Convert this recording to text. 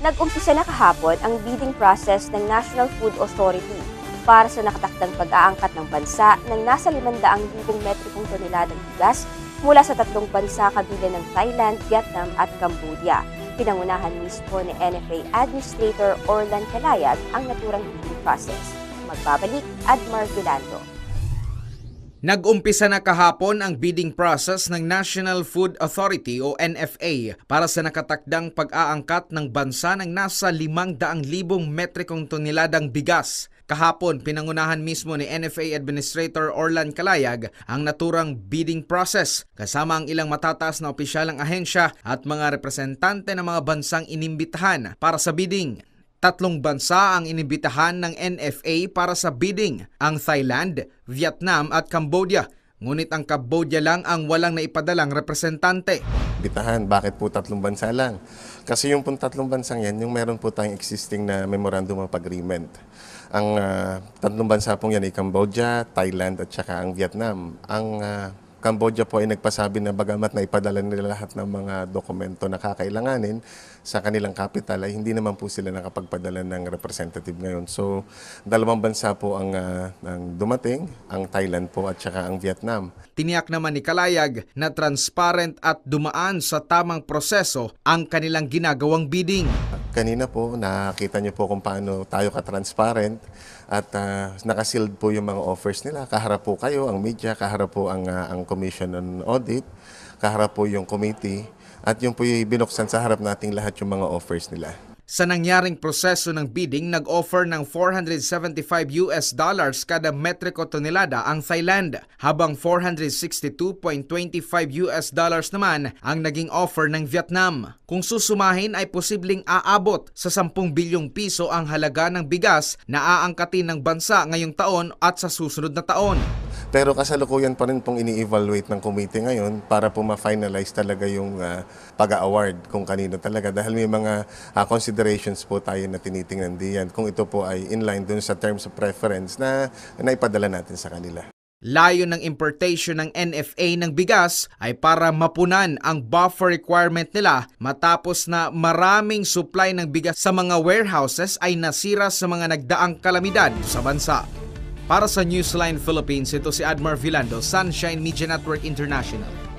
Nag-umpisa na kahapon ang bidding process ng National Food Authority para sa nakatakdang pag-aangkat ng bansa ng nasa 500,000 metrikong toneladang bigas mula sa tatlong bansa kabilang ng Thailand, Vietnam at Cambodia. Pinangunahan mismo ni NFA Administrator Orlan Kalayag ang naturang bidding process. Magbabalik, Admar Vilando. Nag-umpisa na kahapon ang bidding process ng National Food Authority o NFA para sa nakatakdang pag-aangkat ng bansa ng nasa 500,000 metrikong toneladang bigas. Kahapon, pinangunahan mismo ni NFA Administrator Orlan Kalayag ang naturang bidding process kasama ang ilang matataas na opisyalang ahensya at mga representante ng mga bansang inimbitahan para sa bidding. Tatlong bansa ang inibitahan ng NFA para sa bidding, ang Thailand, Vietnam at Cambodia. Ngunit ang Cambodia lang ang walang naipadalang representante. bitahan. Bakit po tatlong bansa lang? Kasi yung pong tatlong bansang yan, yung meron po tayong existing na memorandum of agreement. Ang ah, tatlong bansa pong yan ay Cambodia, Thailand at saka ang Vietnam. Ang ah, Cambodia po ay nagpasabi na bagamat na ipadala nila lahat ng mga dokumento na kakailanganin sa kanilang capital ay hindi naman po sila nakapagpadala ng representative ngayon. So, dalawang bansa po ang, ah, ang dumating, ang Thailand po at saka ang Vietnam. Tiniyak naman ni Kalayag na transparent at dumaan sa tamang proseso ang kanilang ginagawang bidding. Kanina po, nakita niyo po kung paano tayo ka-transparent at ah, nakasealed po yung mga offers nila. Kaharap po kayo, ang media, kaharap po ang, ah, ang Commission on Audit, kaharap po yung committee, at yung po yung binuksan sa harap nating lahat yung mga offers nila. Sa nangyaring proseso ng bidding, nag-offer ng 475 US dollars kada metriko tonelada ang Thailand, habang 462.25 US dollars naman ang naging offer ng Vietnam. Kung susumahin ay posibleng aabot sa 10 bilyong piso ang halaga ng bigas na aangkatin ng bansa ngayong taon at sa susunod na taon. Pero kasalukuyan pa rin pong ini-evaluate ng committee ngayon para po ma-finalize talaga yung ah, pag-award kung kanino talaga. Dahil may mga ah, considerations po tayo na tinitingnan diyan kung ito po ay in-line dun sa terms of preference na naipadala natin sa kanila. Layo ng importation ng NFA ng bigas ay para mapunan ang buffer requirement nila matapos na maraming supply ng bigas sa mga warehouses ay nasira sa mga nagdaang kalamidad sa bansa. Para sa Newsline Philippines, ito si Admar Vilando, Sunshine Media Network International.